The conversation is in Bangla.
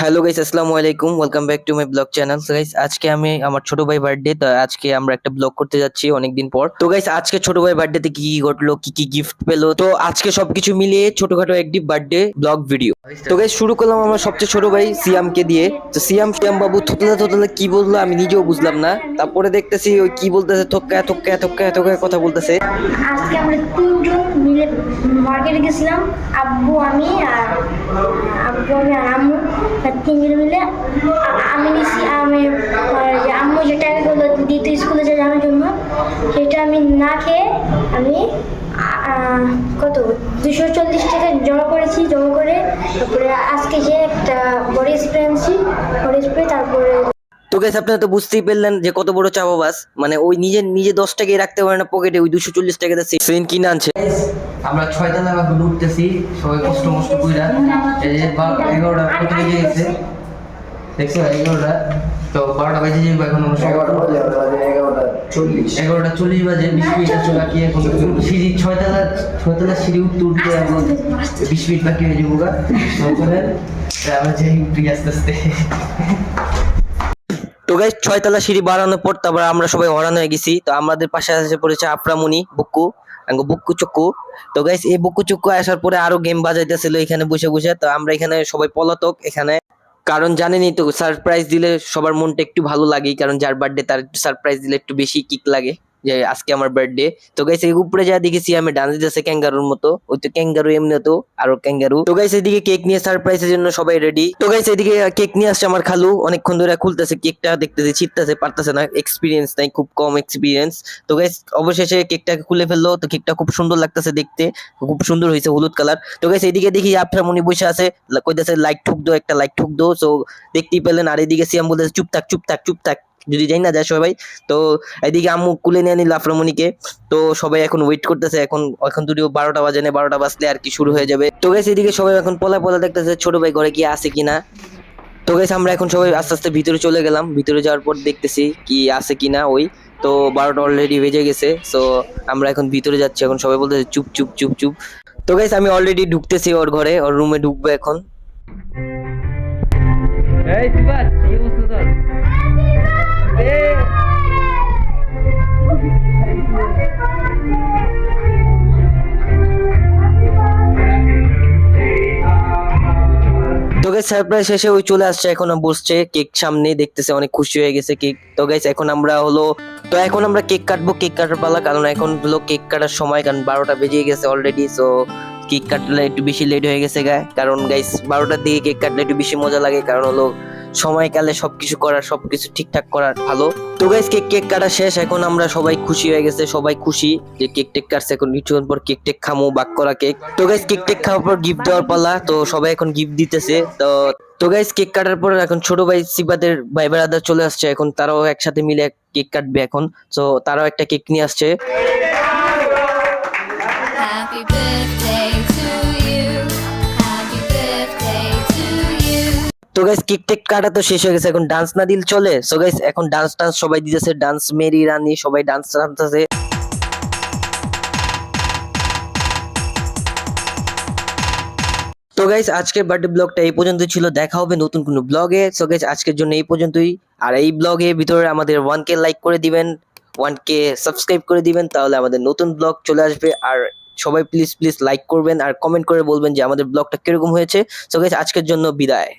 হ্যালো গাইস, আসসালামু আলাইকুম। Welcome back to my blog channel guys আজকে আমি আমার ছোট ভাই বার্থডে তো আজকে আমরা একটা ব্লগ করতে যাচ্ছি অনেকদিন পর। তো গাইস আজকে ছোট ভাই বার্থডেতে কি কি ঘটলো, কি কি গিফট পেল? তো আজকে সবকিছু মিলিয়ে ছোটখাটো একটি বার্থডে ব্লগ ভিডিও তো গাইস শুরু করলাম আমার সবচেয়ে ছোট ভাই সিয়ামকে দিয়ে। তো সিয়াম সিয়াম বাবু থতলা থতলা কি বলল আমি নিজেও বুঝলাম না। তারপরে দেখতেছি ওই কি বলতেছে, থক্কা থক্কা থক্কা থক্কা কথা বলতেছে। আজকে আমরা তিনজন মিলে মার্কেটে গেছিলাম, আব্বু, আমি আর আব্বু, আমি আর আম্মু। তিনজন মিলে আমি নিছি, আমি আম্মু যে টাকাগুলো দিত স্কুলে যে যাওয়ার জন্য, সেটা আমি না খেয়ে আমি কত দুশো চল্লিশ টাকা জমা করেছি, জমা করে তারপরে আজকে যে একটা বডি স্প্রে আনছি, বডি স্প্রে তারপরে তো গাইস আপনারা তো বুঝতেই পারলেন যে কত বড় চাপাবাস। মানে ওই নিজে নিজে দশ টাকাই রাখতে পারে না পকেটে ওই দুশো চল্লিশ টাকাতে সেন কিনে আনছে। আমরা ছয় তলা এখন উঠতেছি সবাই কষ্ট মষ্ট কইরা এই যে এগারোটা কত বেজে গেছে। দেখছ এগারোটা তো বারোটা বেজে যাবে এখন আমরা সবাই। এগারোটা চল্লিশ। বাজে বিশ মিনিট আছে বাকি এখন। সিঁড়ি ছয়তলা ছয়তলা সিঁড়ি উঠতে উঠতে এখন বিশ মিনিট বাকি হয়ে যাব গা। আমরা যাই উঠি আস্তে আস্তে। তো গাইস ছয়তলা সিঁড়ি বাড়ানোর পর তারপর আমরা সবাই হরান হয়ে গেছি। তো আমাদের পাশে আসে পড়েছে আফরামুনি, বুকু বুকু চুক্কু তো গাইস এই বুকু চুক্কু আসার পরে আরও গেম বাজাইতেছিল এখানে বসে বসে। তো আমরা এখানে সবাই পলাতক এখানে। কারণ জানেনই তো সারপ্রাইজ দিলে সবার মনটা একটু ভালো লাগে কারণ যার বার্থডে তার সারপ্রাইজ দিলে একটু বেশি কিক লাগে। যে আজকে আমার বার্থডে তো গাইস এই উপরে যা দেখেছি, আমি ডান্স দিতেছে ক্যাঙ্গারুর মতো। ওই তো ক্যাঙ্গারু এমনি তো আরও ক্যাঙ্গারু তো গাইস এদিকে কেক নিয়ে সারপ্রাইজের জন্য সবাই রেডি তো গাইস এদিকে কেক নিয়ে আসছে আমার খালু। অনেকক্ষণ ধরে খুলতেছে কেকটা দেখতেছে, ছিটতেছে, পারতেছে না। এক্সপিরিয়েন্স নাই, খুব কম এক্সপিরিয়েন্স তো গাইস অবশেষে কেকটাকে খুলে ফেলল। তো কেকটা খুব সুন্দর লাগতেছে দেখতে। খুব সুন্দর হয়েছে হলুদ কালার তো গাইস এদিকে দেখি আফরামনি বসে আছে। কইতেছে লাইক ঠুক দো একটা লাইক ঠুক দো সো দেখতেই পেলেন। আর এদিকে সিয়াম বলতেছে, চুপ থাক চুপ থাক চুপ থাক। যদি যাই না, যায় সবাই। তো এদিকে আম্মু কুলে নিয়ে নিল আফরামনিকে তো সবাই এখন ওয়েট করতেছে, এখন এখন দুটিও বারোটা বাজে, না বারোটা বাজলে আর কি শুরু হয়ে যাবে। তো গাইস এদিকে সবাই এখন পলা পলা দেখতেছে, ছোট ভাই ঘরে কি আছে কিনা। তো গাইস আমরা এখন সবাই আস্তে আস্তে ভিতরে চলে গেলাম। ভিতরে যাওয়ার পর দেখতেছি কি আছে কিনা ওই। তো বারোটা অলরেডি বেজে গেছে সো আমরা এখন ভিতরে যাচ্ছি। এখন সবাই বলতেছে, চুপ চুপ চুপ চুপ। তো গাইস আমি অলরেডি ঢুকতেছি ওর ঘরে, ওর রুমে ঢুকবো এখন। এই কি অবস্থা তোর? সারপ্রাইজ শেষে ওই চলে আসছে, এখন বসছে কেক সামনে দেখতেছে, অনেক খুশি হয়ে গেছে কেক তো গাইস এখন আমরা হলো, তো এখন আমরা কেক কাটবো কেক কাটার পালা, কারণ এখন হলো কেক কাটার সময়, কারণ বারোটা বেজে গেছে অলরেডি সো কেক কাটলে একটু বেশি লেট হয়ে গেছে গায়ে কারণ গাইস বারোটার দিকে কেক কাটলে একটু বেশি মজা লাগে, কারণ হলো সময়কালে সবকিছু করার, সবকিছু ঠিকঠাক করার, ভালো। তো গাইস কেক কেক কাটা শেষ, এখন আমরা সবাই খুশি হয়ে গেছে, সবাই খুশি যে কেক টেক কাটছে, এখন কিছুক্ষণ পর কেক টেক খামো, বাক করা কেক তো গাইস কেক টেক খাওয়ার পর গিফট দেওয়ার পালা, তো সবাই এখন গিফট দিতেছে, তো তো গাইস কেক কাটার পর এখন ছোট ভাই সিবাদের ভাই বেড়াদার চলে আসছে, এখন তারাও একসাথে মিলে কেক কাটবে এখন। তো তারাও একটা কেক নিয়ে আসছে। তো গাইস কেক টেক কাটা তো শেষ হয়ে গেছে, এখন ডান্স না দিল চলে। সো গাইস এখন ডান্স টান্স সবাই দিতেছে ডান্স মেরি, রানি, সবাই ডান্স টান্সতেছে তো গাইস আজকের বার্থডে ব্লগটা এই পর্যন্ত ছিল, দেখা হবে নতুন কোনো ব্লগে সো গাইস আজকের জন্য এই পর্যন্তই। আর এই ব্লগে ভিতরে আমাদের ওয়ান কে লাইক করে দিবেন ওয়ান কে সাবস্ক্রাইব করে দিবেন, তাহলে আমাদের নতুন ব্লগ চলে আসবে। আর সবাই প্লিজ প্লিজ লাইক করবেন, আর কমেন্ট করে বলবেন যে আমাদের ব্লগটা কীরকম হয়েছে। সো গাইস আজকের জন্য বিদায়।